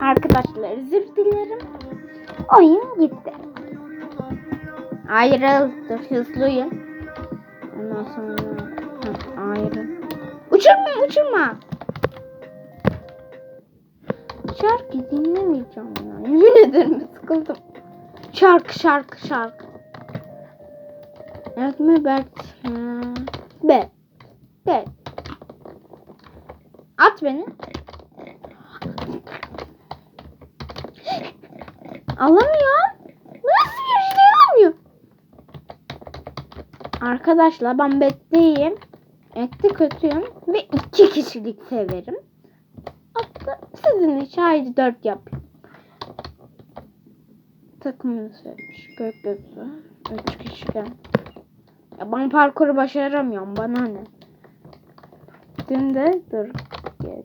Arkadaşlar özür dilerim. Oyun gitti. Ayrıl. Dur hızlıyım. Ondan sonra ayrıl. Uçurma uçurma. Şarkı dinlemeyeceğim ya. Yemin ederim sıkıldım. Şarkı şarkı şarkı. Berk? Ha. Be. Be. At beni. Alamıyor. Nasıl bir şey alamıyor? Arkadaşlar ben betteyim. Ekte kötüyüm. Ve iki kişilik severim. Hatta sizin için haydi dört yapayım. Takımını sevmiş. Gökyüzü. Üç kişiden. Ya ben parkuru başaramıyorum. Bana ne? Dün de dur. Gel.